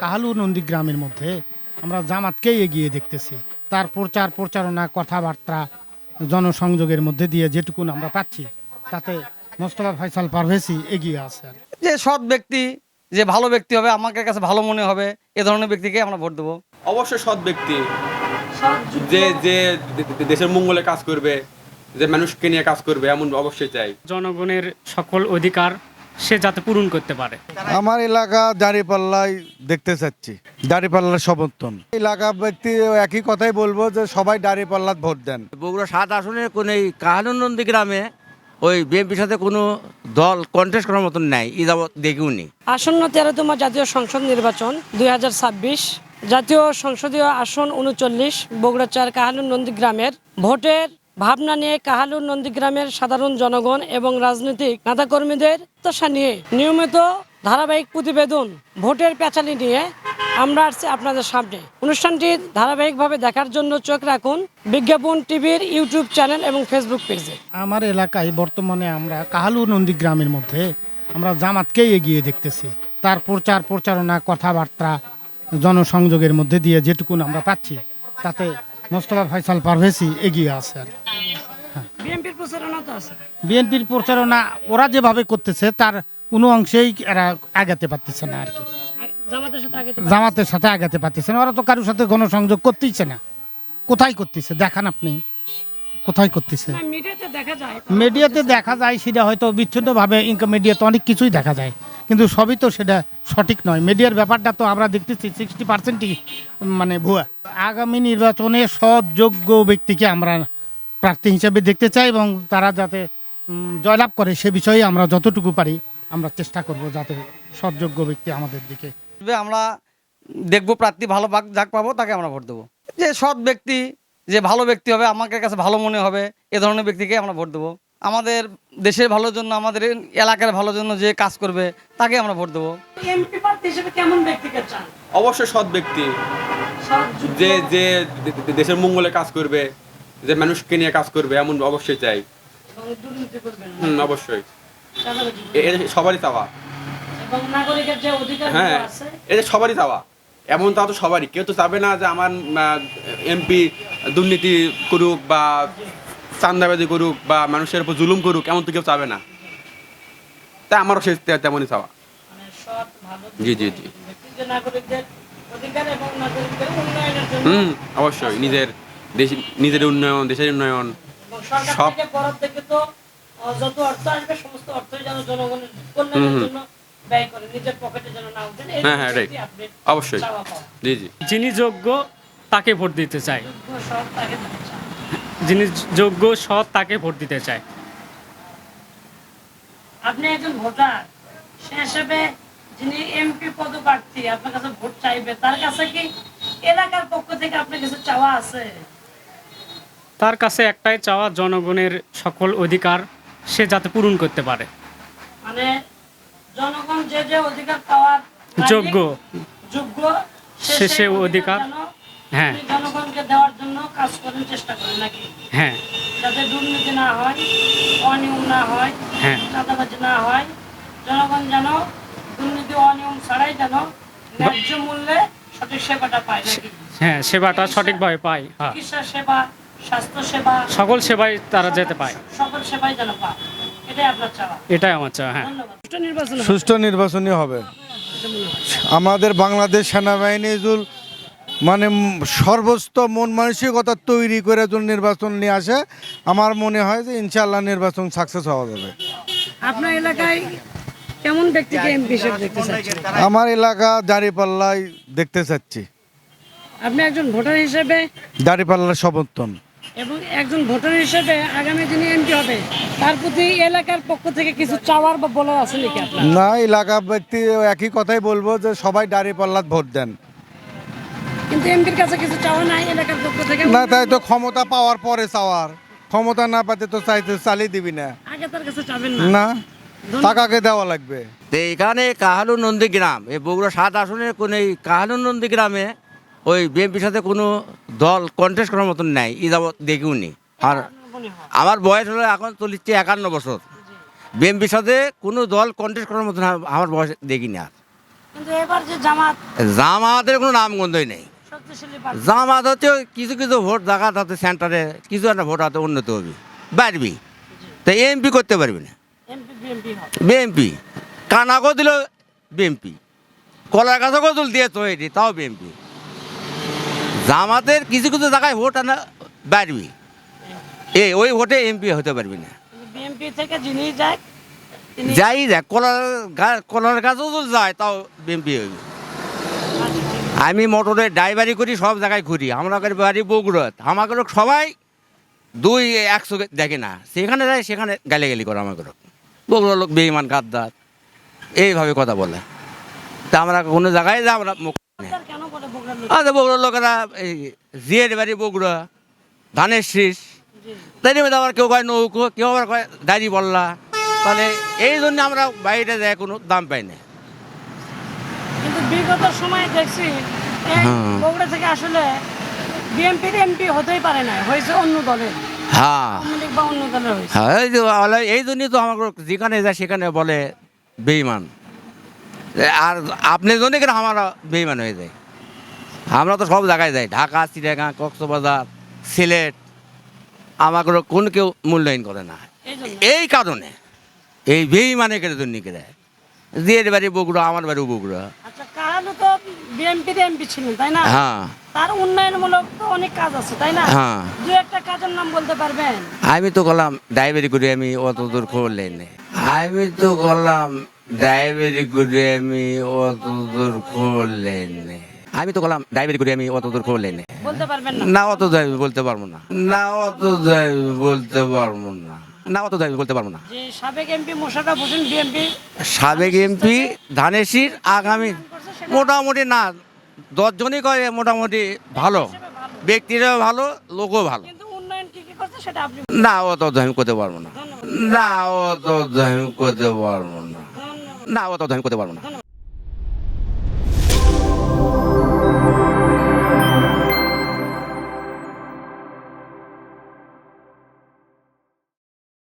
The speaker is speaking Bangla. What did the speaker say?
কাহালু নন্দীগ্রামের মধ্যে আমরা জামাতকেই এগিয়ে দেখতেছি। তার প্রচার প্রচারণা কথাবার্তা জনসংযোগের মধ্যে দিয়ে যেটুকুন আমরা পাচ্ছি তাতে মোস্তফা ফয়সাল পারভেজই এগিয়ে আছে যে সৎ ব্যক্তি যে ভালো ব্যক্তি হবে আমাকে কাছে ভালো মনে হবে এ ধরনের ব্যক্তিকে আমরা ভোট দেবো। অবশ্যই সৎ ব্যক্তি। যে যে দেশের মঙ্গলে কাজ করবে যে মানুষকে নিয়ে কাজ করবে এমন অবশ্যই চাই। জনগণের সকল অধিকার সে যাতে পূরণ করতে পারে। আমার এলাকা দাঁড়িপাল্লায় দেখতে চাচ্ছি দাঁড়িপাল্লার সমর্থন। এলাকা ব্যক্তি একই কথাই বলব যে সবাই দাঁড়িপাল্লাত ভোট দেন। বগুড়া সাত আসনে কোন এই কাহানুনন্দী গ্রামে ওই বিএনপির সাথে কোনো দল কন্টেস্ট করার মতন নাই ই যাবৎ দেখিওনি। আসন্ন তেরোতম জাতীয় সংসদ নির্বাচন দুই হাজার ছাব্বিশ জাতীয় সংসদীয় আসন উনচল্লিশ বগুড়া চার কাহালুর নন্দীগ্রামের ভোটের ভাবনা নিয়ে কাহালুর নন্দীগ্রামের সাধারণ জনগণ এবং রাজনৈতিক নেতাকর্মীদের প্রত্যাশা নিয়ে নিয়মিত ধারাবাহিক প্রতিবেদন ভোটের পেঁচালি নিয়ে আমরা আসছি আপনাদের সামনে। অনুষ্ঠানটি ধারাবাহিকভাবে দেখার জন্য চোখ রাখুন বিজ্ঞাপন টিভির ইউটিউব চ্যানেল এবং ফেসবুক পেজে। আমার এলাকায় বর্তমানে আমরা কাহালু নন্দীগ্রামের মধ্যে আমরা জামাতকেই এগিয়ে দেখতেছি। তার প্রচার প্রচারণা, কথাবার্তা, জনসংযোগের মধ্যে দিয়ে যেটুকুন আমরা পাচ্ছি, তাতে মোস্তফা ফয়সাল পারভেজই এগিয়ে আছে আর প্রচারণা তো আছে। বিএনপির প্রচারণা ওরা যেভাবে করতেছে তার কোনো অংশেই এরা আগাতে পারতেছে না আর কি। জামাতের সাথে আগে আগাতে পারতেছে না। ওরা তো কারোর সাথে গণসংযোগ করতেইছে না। কোথায় করতেছে? দেখান আপনি। কোথায় করতেছে? মিডিয়াতে দেখা যায়। সেটা হয়তো বিচ্ছিন্নভাবে ইনকাম মিডিয়াতে অনেক কিছুই দেখা যায়। কিন্তু সবই তো সেটা সঠিক নয়। মিডিয়ার ব্যাপারটা তো আমরা দেখতেছি সিক্সটি পার্সেন্টই মানে ভুয়া। আগামী নির্বাচনে সৎ যোগ্য ব্যক্তিকে আমরা প্রার্থী হিসেবে দেখতে চাই এবং তারা যাতে জয়লাভ করে সে বিষয়ে আমরা যতটুকু পারি আমরা চেষ্টা করব যাতে সৎযোগ্য ব্যক্তি আমাদের দিকে। তবে আমরা দেখব প্রার্থী ভালো ভাগ যাক পাবো তাকে আমরা ভোট দেবো। যে সৎ ব্যক্তি যে ভালো ব্যক্তি হবে আমাকে কাছে ভালো মনে হবে এ ধরনের ব্যক্তিকে আমরা ভোট দেবো। আমাদের দেশের ভালোর জন্য আমাদের এলাকার ভালোর জন্য যে কাজ করবে তাকে আমরা ভোট দেবো। এমপি প্রার্থী হিসেবে কেমন ব্যক্তিকে চান? অবশ্যই সৎ ব্যক্তি। যে যে দেশের মঙ্গলে কাজ করবে যে মানুষকে নিয়ে কাজ করবে এমন অবশ্যই চাই। হুম অবশ্যই। এটা সবারই চাওয়া। হ্যাঁ এটা সবারই চাওয়া। এমন তা তো সবারই। কেউ তো চাবে না যে আমার এমপি দুর্নীতি করুক বা চান্দাবাজি করুক বা মানুষের উপর জুলুম করুক এমন তো কেউ চাবে না। তাই আমারও সে তেমনই চাওয়া। মানে জি জি জি। হুম অবশ্যই। নিজের দেশ নিজের উন্নয়ন দেশের উন্নয়ন। সব- থেকে বরাদ্দ থেকে তো আহ, যত অর্থ আসবে সমস্ত অর্থই যেন জনগণের কল্যাণের হুম, হুম। জন্য ব্যয় করে নিজের পকেটে যেন না উঠেন হ্যাঁ, হ্যাঁ, বিষয়টি আপনি অবশ্যই। জি জি। যিনি যোগ্য তাকে ভোট দিতে চায়। যোগ্য সৎ তাকে দিতে চান। যিনি যোগ্য সৎ তাকে ভোট দিতে চায়। আপনি একজন ভোটার সে হিসেবে যিনি এমপি পদপ্রার্থী আপনার কাছে ভোট চাইবে তার কাছে কি এলাকার পক্ষ থেকে আপনার কিছু চাওয়া আছে? তার কাছে একটাই চাওয়া জনগণের সকল অধিকার সে যাতে পূরণ করতে পারে। মানে জনগণ যে যে অধিকার পাওয়ার যোগ্য। যোগ্য সে সে অধিকার হ্যাঁ। জনগণকে দেওয়ার জন্য কাজ করেন চেষ্টা করেন নাকি? হ্যাঁ। যাতে দুর্নীতি না হয় অনিয়ম না হয় হ্যাঁ। চাঁদাবাজি না হয় জনগণ যেন দুর্নীতি অনিয়ম ছাড়াই যেন ন্যায্য মূল্যে সঠিক সেবাটা পায় নাকি? হ্যাঁ সেবাটা সঠিকভাবে পায় হ্যাঁ। চিকিৎসা সেবা স্বাস্থ্য সকল সেবাই তারা যেতে পায়। সকল যেন পায়। এটাই আপনার চাওয়া। এটাই আমার চাওয়া হ্যাঁ। সুষ্ঠু নির্বাচন হবে। সুষ্ঠু নির্বাচনই হবে। আমাদের বাংলাদেশ সেনাবাহিনী জুল মানে সর্বস্ত মন মানসিকতা তৈরি করে যদি নির্বাচন নিয়ে আসে। আমার মনে হয় যে ইনশাল্লাহ নির্বাচন সাকসেস হওয়া যাবে। আপনার এলাকায় কেমন ব্যক্তিকে এমপি হিসেবে দেখতে চাচ্ছেন? আমার এলাকা দাঁড়িপাল্লাই দেখতে চাচ্ছি। আপনি একজন ভোটার হিসেবে? দাঁড়িপাল্লার সমর্থন। এবং একজন ভোটার হিসেবে আগামী দিনে এমপি হবে। তার প্রতি এলাকার পক্ষ থেকে কিছু চাওয়ার বা বলার আছে নাকি না এলাকা ব্যক্তি একই কথাই বলব যে সবাই দাঁড়িপাল্লাত ভোট দেন। কিন্তু এমপির কাছে কিছু চাওয়া নাই এলাকার পক্ষ থেকে? না তাই তো ক্ষমতা পাওয়ার পরে চাওয়ার। ক্ষমতা না পাতে তো চাইতে চালিয়ে দিবি না। আগে তার কাছে চাবেন না। না টাকাকে দেওয়া লাগবে। তো এখানে কাহালু নন্দী গ্রাম এই বগুড়া সাত আসনের কোন এই কাহালু নন্দী গ্রামে ওই বিএনপির সাথে কোনো দল কন্টেস্ট করার মতন নাই ই যাবৎ দেখিওনি আর আমার বয়স হলো এখন চল্লিশটি একান্ন বছর। বিএনপির সাথে কোনো দল কন্টেস্ট করার মতন আমার বয়স দেখিনি আর। জামাতের কোনো নামগন্ধই নেই। জামাত হচ্ছে কিছু কিছু ভোট দেখা যাচ্ছে সেন্টারে কিছু একটা ভোট হাতে উন্নত হবে বাড়বি। তো এমপি করতে পারবি না। এমপি বিএমপি হবে। বিএমপি কানাকো দিল বিএমপি কলার গাছও তুল দিয়ে তৈরি তাও বিএমপি জামাতের কিছু কিছু জায়গায় ভোট আনা বাড়বি। এই ওই ভোটে এমপি হতে পারবি না। বিএমপি থেকে যিনি যায় যাই দেখ কলার কলার গাছও যদি যায় তাও বিএমপি হইবে। আমি মোটরে ড্রাইভারি করি সব জায়গায় ঘুরি। আমরা করে বাড়ি বগুড়ত। আমাকে সবাই দুই একশো দেখে না। সেখানে যায় সেখানে গালিগালি করে আমাকে লোক। বগুড়ার লোক বেইমান গাদ্দার। এইভাবে কথা বলে। তা আমরা কোনো জায়গায় যাব না। আচ্ছা বগুড়ার লোকেরা এই জিয়ের বাড়ি বগুড়া ধানের শীষ। তাই নিয়ে আবার কেউ কয় নৌকো কেউ আবার কয় দাড়ি বললা। তাহলে এই জন্য আমরা বাইরে যায় কোনো দাম পাই না। কিন্তু বিগত সময়ে দেখছি হ্যাঁ। বগুড়া থেকে আসলে বিএনপির এমপি হতেই পারে না হয়েছে অন্য দলের হ্যাঁ। হ্যাঁ এই জন্যই তো আমাকে যেখানে যায় সেখানে বলে বেইমান আর আপনি জন্য কেন আমার বেইমান হয়ে যায় আমরা তো সব জায়গায় যাই। ঢাকা চিড়িয়াখানা কক্সবাজার সিলেট আমাকে কোন কেউ মূল্যায়ন করে না। এই কারণে এই বেইমানের জন্য কেড়ে জিয়ের বাড়ি বগুড়া আমার বাড়ি বগুড়া। আচ্ছা হ্যাঁ। তার উন্নয়নমূলক তো অনেক কাজ আছে তাই না? হ্যাঁ। আমি তো করলাম ডায়াবেটিক করে আমি অত দূর খবর নেই আমি তো করলাম ডায়াবেটিক করে আমি অত দূর নেই আমি তো করলাম ডায়াবেটিক করে আমি অত দূর নেই বলতে পারবেন না। না অত দাবি বলতে পারব না। না অত দাবি বলতে পারব না। না অত দাবি বলতে পারব না। সাবেক এমপি মোশাররফ হোসেন বিএনপি। সাবেক এমপি ধানেশির আগামী মোটামুটি না দশজনই করে মোটামুটি ভালো। ব্যক্তিরাও ভালো লোকও ভালো। কিন্তু উন্নয়ন কি কি করছে সেটা আপনি না অত আমি করতে পারব না। না অত আমি করতে পারব না। না অত আমি করতে পারব না।